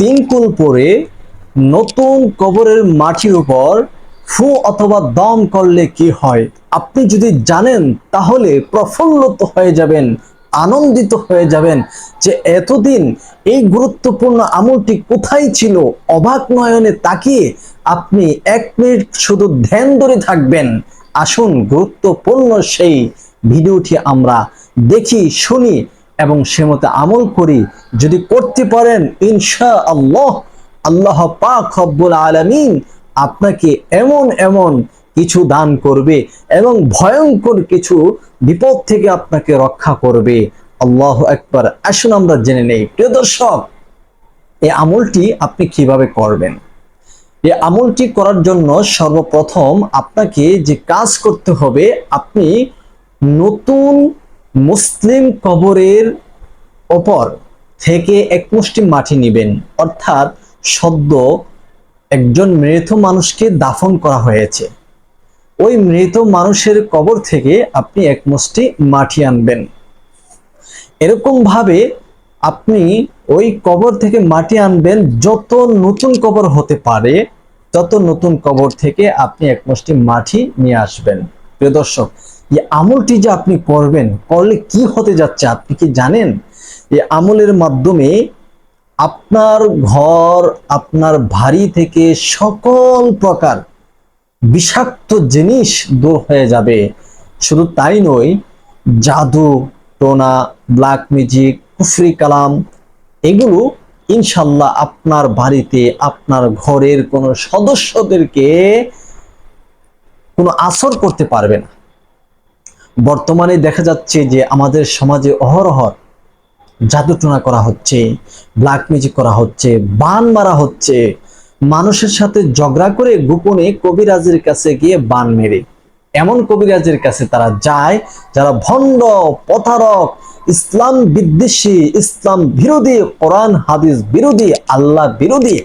তিন কুল পরে নতুন কবরের মাটির উপর ফু অথবা দম করলে কি হয়? আপনি যদি জানেন, তাহলে প্রফুল্লিত হয়ে যাবেন, আনন্দিত হয়ে যাবেন যে এতদিন এই গুরুত্বপূর্ণ আমলটি কোথায় ছিল? অবাক নয়নে তাকিয়ে আপনি এক মিনিট শুধু ধ্যান ধরে থাকবেন। আসুন, গুরুত্বপূর্ণ সেই ভিডিওটি আমরা দেখি, শুনি এবং সে মতো আমল করি। যদি করতে পারেন ইনশা আল্লাহ আল্লাহ পাক রব্বুল আলামিন আপনাকে এমন এমন কিছু দান করবে এবং ভয়ঙ্কর কিছু বিপদ থেকে আপনাকে রক্ষা করবে। আল্লাহ একবার আসুন আমরা জেনে নেই। প্রিয় দর্শক, এই আমলটি আপনি কীভাবে করবেন? এই আমলটি করার জন্য সর্বপ্রথম আপনাকে যে কাজ করতে হবে, আপনি নতুন মুসলিম কবরের ওপর থেকে এক মুষ্টি মাটি নেবেন। অর্থাৎ সদ্য একজন মৃত মানুষকে দাফন করা হয়েছে। ওই মৃত মানুষের কবর থেকে আপনি এক মুষ্টি মাটি আনবেন। এরকম ভাবে আপনি ওই কবর থেকে মাটি আনবেন, যত নতুন কবর হতে পারে, তত নতুন কবর থেকে আপনি এক মুষ্টি মাটি নিয়ে আসবেন। প্রিয় দর্শক এই আমলটি যে আপনি করবেন, করলে কি হতে যাচ্ছে আপনি কি জানেন? এই আমলের মাধ্যমে আপনার ঘর, আপনার বাড়ি থেকে সকল প্রকার বিষাক্ত জিনিস দূর হয়ে যাবে। শুধু তাই নয়, জাদু, টোনা ব্ল্যাক মিউজিক কুফরি কালাম, এগুলো ইনশাল্লাহ আপনার বাড়িতে, আপনার ঘরের কোনো সদস্যদেরকে কোনো আসর করতে পারবে না। বর্তমানে দেখা যাচ্ছে যে আমাদের সমাজে অহরহর জাদুটোনা করা হচ্ছে ব্ল্যাক ম্যাজিক করা হচ্ছে, বান মারা হচ্ছে। মানুষের সাথে ঝগড়া করে গোপনে কবিরাজের কাছে গিয়ে বান মেরে। এমন কবিরাজের কাছে তারা যায় যারা ভণ্ড, প্রতারক, ইসলাম বিদ্বেষী, ইসলাম বিরোধী, কোরআন, হাদিস বিরোধী, আল্লাহ বিরোধী।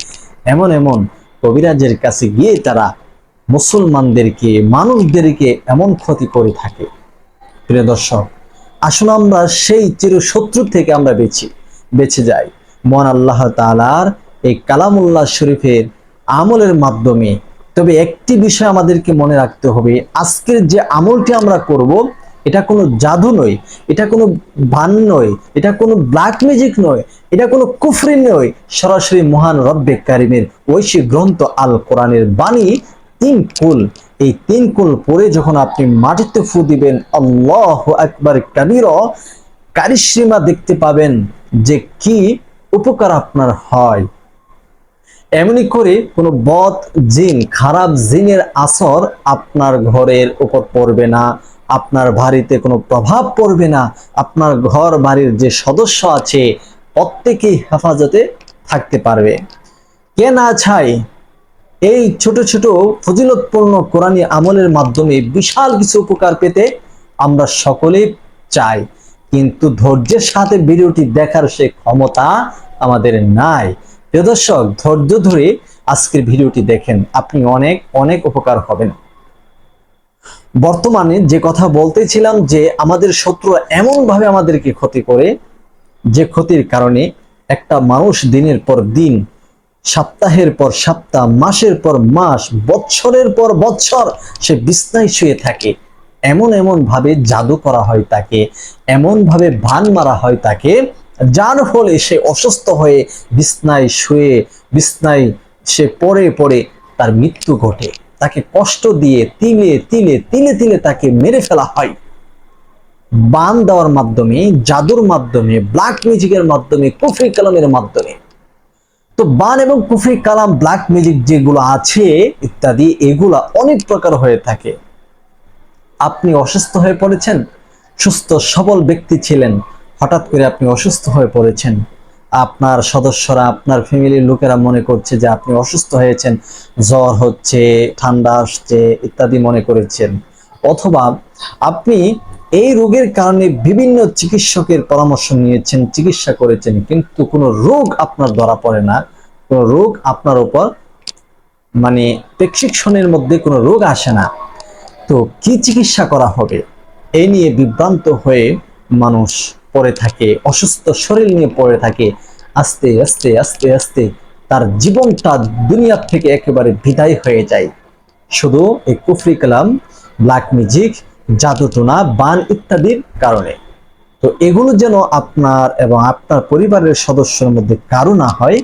এমন এমন কবিরাজের কাছে গিয়ে তারা মুসলমানদেরকে, মানুষদেরকে এমন ক্ষতি করে থাকে। প্রিয় দর্শক আসলে আমরা সেই চির শত্রু থেকে আমরা বেছি বেঁচে যাই। মন আল্লাহ তালার এই কালামুল্লাহ শরীফের আমলের মাধ্যমে। তবে একটি বিষয় আমাদেরকে মনে রাখতে হবে, আজকের যে আমলটি আমরা করব, এটা কোনো জাদু নয়, এটা কোনো বান নয়, এটা কোনো ব্ল্যাক ম্যাজিক নয়, এটা কোনো কুফরি নয়। সরাসরি মহান রব্বে কারিমের ঐশী গ্রন্থ আল কোরআনের বাণী তিন কুল এই তিন কুল পরে যখন আপনি মাটিতে ফু দিবেন, আল্লাহ একবার কাবির কারিশ্রীমা দেখতে পাবেন যে কি উপকার আপনার হয়। এমনি করে কোনো বদ জিন, খারাপ জিনের আসর আপনার ঘরের উপর পড়বে না, আপনার বাড়িতে কোনো প্রভাব পড়বে না, আপনার ঘর বাড়ির যে সদস্য আছে প্রত্যেকেই হেফাজতে থাকতে পারবে। কে না এই ছোট ছোট ফজিলতপূর্ণ কোরআনী আমলের মাধ্যমে বিশাল কিছু উপকার পেতে আমরা সকলেই চাই। কিন্তু ধৈর্যের সাথে ভিডিওটি দেখার সে ক্ষমতা আমাদের নাই। প্রিয় দর্শক, ধৈর্য ধরে আজকের ভিডিওটি দেখেন, আপনি অনেক অনেক উপকার হবেন। বর্তমানে যে কথা বলতেছিলাম যে আমাদের শত্রু এমন ভাবে আমাদেরকে ক্ষতি করে, যে ক্ষতির কারণে একটা মানুষ দিনের পর দিন সপ্তাহের পর সপ্তাহ, মাসের পর মাস, বৎসরের পর বৎসর সে বিছনায় শুয়ে থাকে। এমন এমন ভাবে জাদু করা হয় তাকে, এমন ভাবে ভান মারা হয় তাকে, যার ফলে সে অসুস্থ হয়ে বিছনায় শুয়ে, বিছনায় সে পড়ে পড়ে তার মৃত্যু ঘটে। তাকে কষ্ট দিয়ে তিলে তিলে তিলে তিলে তাকে মেরে ফেলা হয়। বান দেওয়ার মাধ্যমে, জাদুর মাধ্যমে, ব্ল্যাক মিউজিকের মাধ্যমে, কুফরি কালামের মাধ্যমে। তো বান এবং কুফরি, কালাম ব্ল্যাক ম্যাজিক যেগুলো আছে ইত্যাদি, এগুলা অনেক প্রকার হয়ে থাকে। আপনি অসুস্থ হয়ে পড়েছেন, সুস্থ সবল ব্যক্তি ছিলেন, হঠাৎ করে আপনি অসুস্থ হয়ে পড়েছেন। আপনার সদস্যরা, আপনার ফ্যামিলির লোকেরা মনে করছে যে আপনি অসুস্থ হয়েছেন, জ্বর হচ্ছে, ঠান্ডা আসছে ইত্যাদি মনে করেছেন। অথবা আপনি এই রোগের কারণে বিভিন্ন চিকিৎসকের পরামর্শ নিয়েছেন, চিকিৎসা করেছেন, কিন্তু কোনো রোগ আপনার ধরা পড়ে না। কোনো রোগ আপনার উপর মানে প্রেসক্রিপশনের মধ্যে কোনো রোগ আসে না। তো কি চিকিৎসা করা হবে? এই নিয়ে বিভ্রান্ত হয়ে মানুষ পড়ে থাকে, অসুস্থ শরীর নিয়ে পড়ে থাকে, আস্তে আস্তে আস্তে আস্তে তার জীবনটা দুনিয়ার থেকে একেবারে বিদায় হয়ে যায়। শুধু এই কুফরি কালাম, ব্ল্যাক মিউজিক জাদুটোনা, বান ইত্যাদির কারণে। তো এগুলো যেন আপনার এবং আপনার পরিবারের সদস্যের মধ্যে কারও না হয়,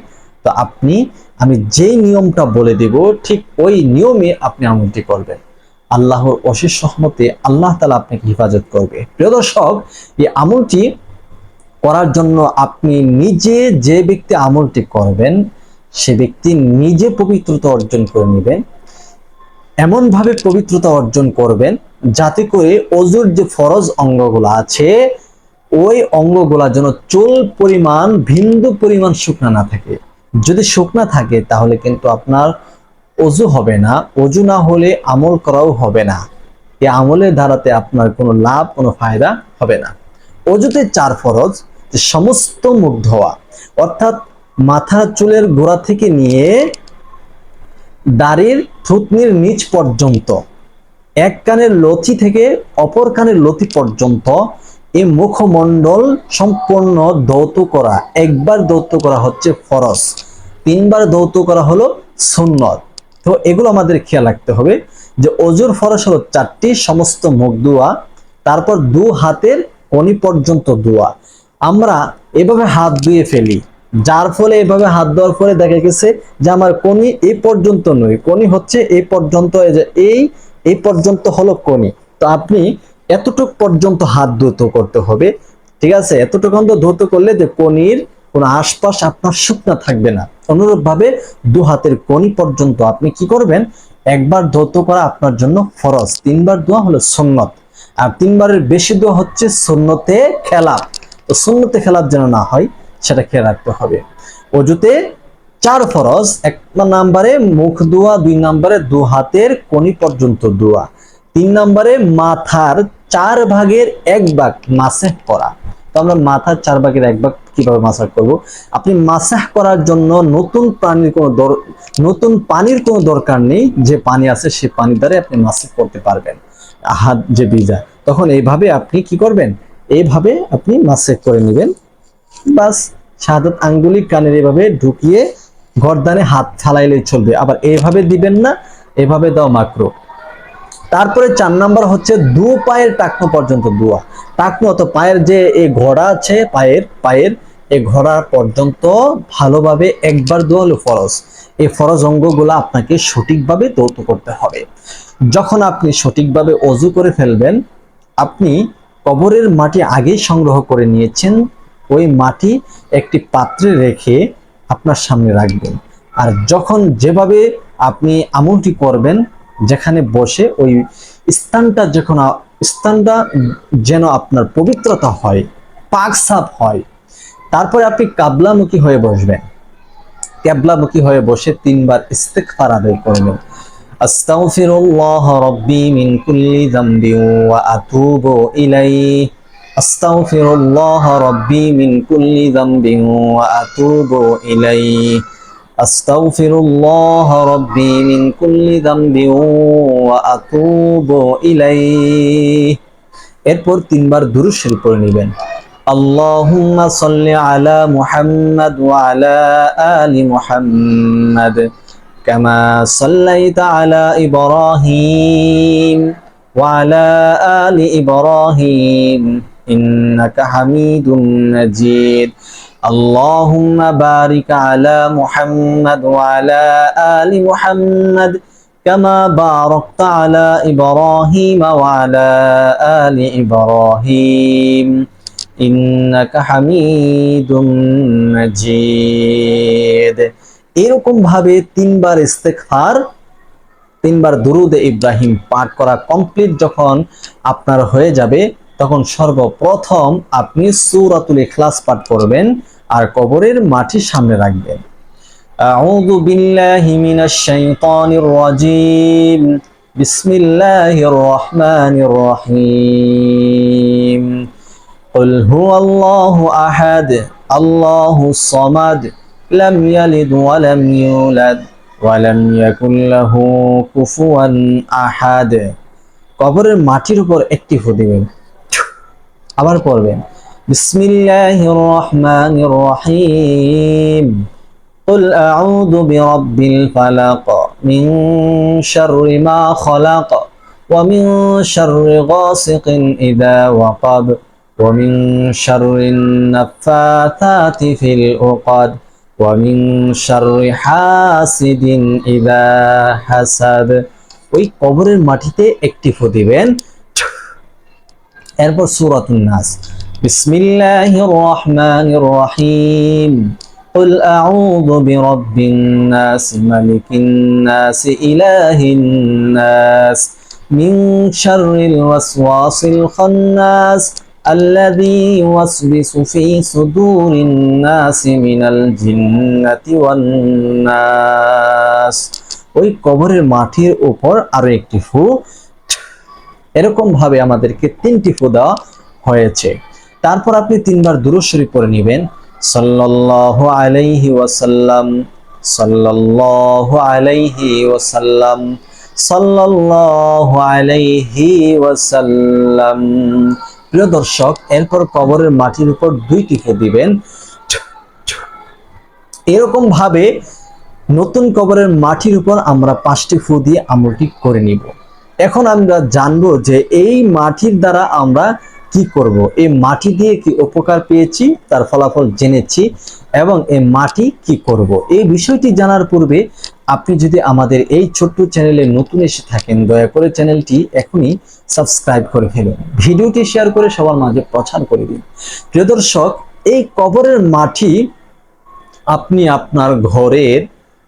তো আপনি, আমি যেই নিয়মটা বলে দেব, ঠিক ওই নিয়মে আপনি আমলটি করবেন। আল্লাহর অশেষ সহমতে আল্লাহ তালা আপনাকে হেফাজত করবে। প্রিয় দর্শক, এই আমলটি করার জন্য আপনি নিজে যে ব্যক্তি আমলটি করবেন, সে ব্যক্তি নিজে পবিত্রতা অর্জন করে নেবেন। এমনভাবে পবিত্রতা অর্জন করবেন যাতে করে অজুর যে ফরজ অঙ্গগুলো আছে, ওই অঙ্গগুলা যেন চুল পরিমাণ ভিন্দু পরিমাণ শুকনা না থাকে। যদি শুকনা থাকে, তাহলে কিন্তু আপনার অজু হবে না। অজু না হলে আমল করাও হবে না। এই আমলের ধারাতে আপনার কোনো লাভ, কোনো ফায়দা হবে না। অজুতে চার ফরজ সমস্ত মুখ ধোয়া অর্থাৎ মাথা চুলের গোড়া থেকে নিয়ে দাড়ির থুতনির নিচ পর্যন্ত, এক কানের লতি থেকে অপর কানের লতি পর্যন্ত এই মুখমণ্ডল সম্পূর্ণ দৌত করা, একবার দৌত করা হচ্ছে ফরজ, তিনবার দৌত করা হলো সুন্নত। তো এগুলো আমাদের খেয়াল রাখতে হবে যে অজুর ফরজ হলো চারটি, সমস্ত মুখ দোয়া, তারপর দু হাতের কনি পর্যন্ত দোয়া। আমরা এভাবে হাত ধুয়ে ফেলি। যার ফলে এভাবে হাত দেওয়ার ফলে দেখা গেছে যে আমার কনি এই পর্যন্ত নয়। কনি হচ্ছে এই পর্যন্ত, এই এই পর্যন্ত হলো কনি। তো আপনি এতটুক পর্যন্ত হাত ধুত করতে হবে। ঠিক আছে? এতটুকু ধুত করলে যে কনির কোনো আশপাশ আপনার শুকনা থাকবে না। অনুরূপ ভাবে দু হাতের কনি পর্যন্ত আপনি কি করবেন? একবার ধৌত করা আপনার জন্য ফরজ। তিনবার দোয়া হলো সুন্নত। আর তিনবারের বেশি দোয়া হচ্ছে সুন্নতে খেলাপ তো সুন্নতে খেলাপ যেন না হয় সেটা খেয়াল রাখতে হবে। অজুতে চার ফরজ, এক নাম্বারে মুখ দোয়া, দুই নাম্বারে দু হাতের কনি পর্যন্ত দোয়া, তিন নাম্বারে মাথার চার ভাগের এক ভাগ মাসেহ করা। তো আমরা মাথার চার ভাগের এক ভাগ কীভাবে মাসাজ করব? আপনি মাসাহ করার জন্য নতুন পানির কোনো নতুন পানির কোনো দরকার নেই, যে পানি আছে সে পানি দ্বারা আপনি মাসাজ করতে পারবেন। হাত যে ভিজা তখন এইভাবে আপনি কি করবেন? এইভাবে আপনি মাসেক করে নেবেন। বাস শাহাদাত আঙ্গুলি কানের এভাবে ঢুকিয়ে গর্দানে হাত ফালাইলেই চলবে। আবার এইভাবে দিবেন না, এভাবে দাও মাকরো। তারপরে চার নাম্বার হচ্ছে দু পায়ের টাকনো পর্যন্ত দোয়া। টাকনো অত পায়ের যে এই ঘোড়া আছে, পায়ের পায়ের এই ঘোড়া পর্যন্ত ভালোভাবে একবার দোয়া হলো ফরজ। এই ফরজ অঙ্গগুলো আপনাকে সঠিকভাবে দৌত করতে হবে। যখন আপনি সঠিকভাবে অজু করে ফেলবেন, আপনি কবরের মাটি আগেই সংগ্রহ করে নিয়েছেন ওই মাটি একটি পাত্রে রেখে আপনার সামনে রাখবেন। আর যখন যেভাবে আপনি আমলটি করবেন, যেখানে বসে ওই স্থানটা যখন স্থানটা যেন আপনার পবিত্রতা হয়, পাক সাফ হয়, তারপরে আপনি কাবলামুখী হয়ে বসবেন। ক্যাবলামুখী হয়ে বসে তিনবার ইস্তেগফার আদায় করবেন। আস্তাগফিরুল্লাহ রাব্বি মিন কুল্লি যামবি ওয়া আতুবু ইলাইহি। আস্তাগফিরুল্লাহ রাব্বি মিন কুল্লি যামবি ওয়া আতুবু ইলাইহি আস্তাগফিরুল্লাহ রাব্বি মিন কুল্লি যামবি ওয়া আতুবু ইলাইহি এরপর তিনবার দুরূদ শরীফ পড়ে নেবেন اللهم صل على محمد وعلى آل محمد كما صليت على إبراهيم وعلى آل إبراهيم إنك حميد مجيد اللهم بارك على محمد وعلى آل محمد كما باركت على إبراهيم وعلى آل إبراهيم ইন্নাকা হামিদুম মাজিদ এরকম ভাবে তিনবার ইস্তেগফার তিনবার দুরুদ ইব্রাহিম পাঠ করা কমপ্লিট যখন আপনার হয়ে যাবে তখন সর্বপ্রথম আপনি সূরাতুল ইখলাস পাঠ করবেন আর কবরের মাটির সামনে রাখবেন أعوذ بالله من الشيطان الرجيم بسم الله الرحمن الرحيم قل هو الله أحد الله الصمد لم يلد ولم يولد ولم يكن له كفوا أحد কবরের মাটির উপর একটি ফু দিবেন আবার পড়বেন বিসমিল্লাহির রহমানির রহিম قل أعوذ برب الفلق من شر ما خلق ومن شر غاسق إذا وقب ومن شر النفاثات في العقد ومن شر حاسد إذا حسد ওই কবরের মাটিতে একটি ফু দিবেন এরপর সূরাতুন নাস বিসমিল্লাহির রহমানির রহিম قل أعوذ برب الناس ملك الناس إله الناس من شر الوسواس الخناس الذي يوسوس في صدور الناس من الجنة والناس ওই কবরের মাটির উপর আরো একটি ফু এরকম ভাবে আমাদেরকে তিনটি ফু দেওয়া হয়েছে। তারপর আপনি তিনবার দুরুশ্বরী পরে নেবেন। সাল্লাল্লাহু আলাইহি ওয়াসাল্লাম, সাল্লাল্লাহু আলাইহি ওয়াসাল্লাম, সাল্লাল্লাহু আলাইহি ওয়াসাল্লাম। প্রিয় দর্শক, এরপর কবরের মাটির উপর দুইটি ফু দিবেন। এরকম ভাবে নতুন কবরের মাটির উপর আমরা পাঁচটি ফু দিয়ে আমলটি করে নিব। এখন আমরা জানব যে এই মাটির দ্বারা আমরা কি করব। এই মাটি দিয়ে কি উপকার পেয়েছি, তার ফলাফল জেনেছি এবং এই মাটি কি করব। এই বিষয়টি জানার পূর্বে আপনি যদি আমাদের এই ছোট্ট চ্যানেলে নতুন এসে থাকেন, দয়া করে চ্যানেলটি এখনই সাবস্ক্রাইব করে ফেলুন। ভিডিওটি শেয়ার করে সবার মাঝে প্রচার করে দিন। প্রিয় দর্শক, এই কবরের মাটি আপনি আপনার ঘরের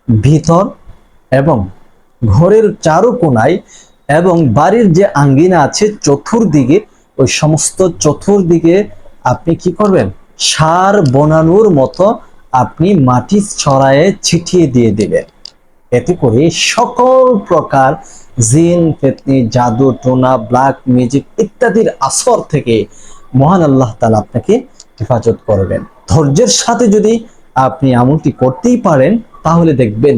ভিতর এবং ঘরের চারো কোনায় এবং বাড়ির যে আঙ্গিনা আছে চতুর্দিকে, ওই সমস্ত চতুর্দিকে আপনি কি করবেন? সার বনানোর মতো আপনি মাটি ছড়ায়ে ছিটিয়ে দিয়ে দিবেন। এতে করে সকল প্রকার জিন, ফেতনি, জাদু, টোনা, ব্ল্যাক ম্যাজিক ইত্যাদির আসর থেকে মহান আল্লাহ তালা আপনাকে হেফাজত করবেন। ধৈর্যের সাথে যদি আপনি আমলটি করতেই পারেন, তাহলে দেখবেন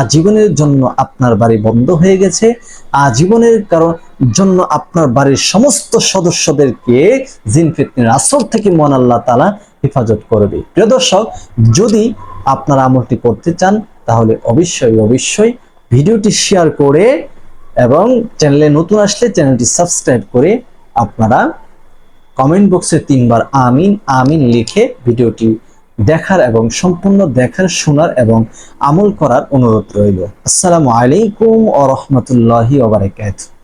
আজীবনের জন্য আপনার বাড়ি বন্ধ হয়ে গেছে। আজীবনের কারণ জন্য আপনার বাড়ির সমস্ত সদস্যদেরকে জিন ফিতনির আসর থেকে মন আল্লাহ তালা হেফাজত করবে। প্রিয় দর্শক, যদি আপনার আমলটি করতে চান, তাহলে অবশ্যই অবশ্যই ভিডিওটি শেয়ার করে এবং চ্যানেলে নতুন আসলে চ্যানেলটি সাবস্ক্রাইব করে আপনারা কমেন্ট বক্সে তিনবার আমিন আমিন লিখে ভিডিওটি দেখার এবং সম্পূর্ণ দেখার, শোনার এবং আমল করার অনুরোধ রইল। আসসালামু আলাইকুম ও রহমতুল্লাহি ওবারাকাতুহু